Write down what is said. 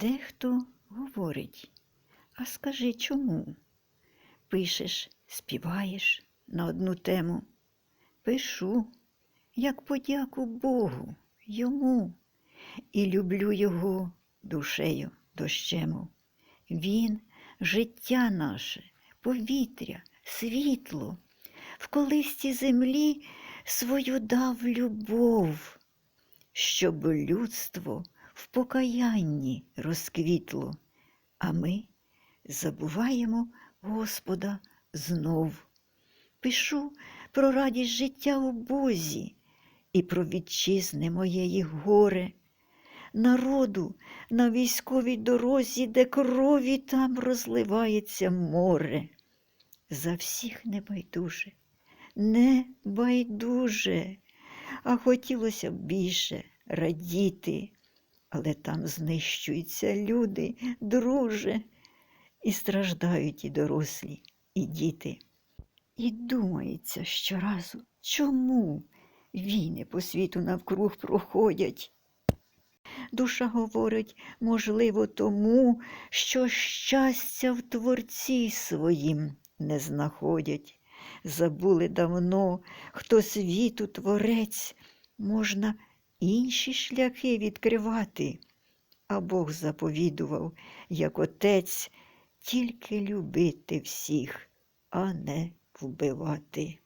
Дехто говорить, а скажи чому? Пишеш, співаєш на одну тему. Пишу, як подяку Богу, йому, і люблю його душею дощему. Він життя наше, повітря, світло, в колисті землі свою дав любов, щоб людство в покаянні розквітло, а ми забуваємо Господа знов. Пишу про радість життя у Бозі і про вітчизни моєї горе, народу на військовій дорозі, де крові там розливається море. За всіх не байдуже, не байдуже, а хотілося б більше радіти, але там знищуються люди, друже, і страждають і дорослі, і діти. І думається щоразу, чому війни по світу навкруг проходять. Душа говорить, можливо, тому, що щастя в Творці своїм не знаходять. Забули давно, хто світу творець, можна інші шляхи відкривати. А Бог заповідував, як отець, тільки любити всіх, а не вбивати.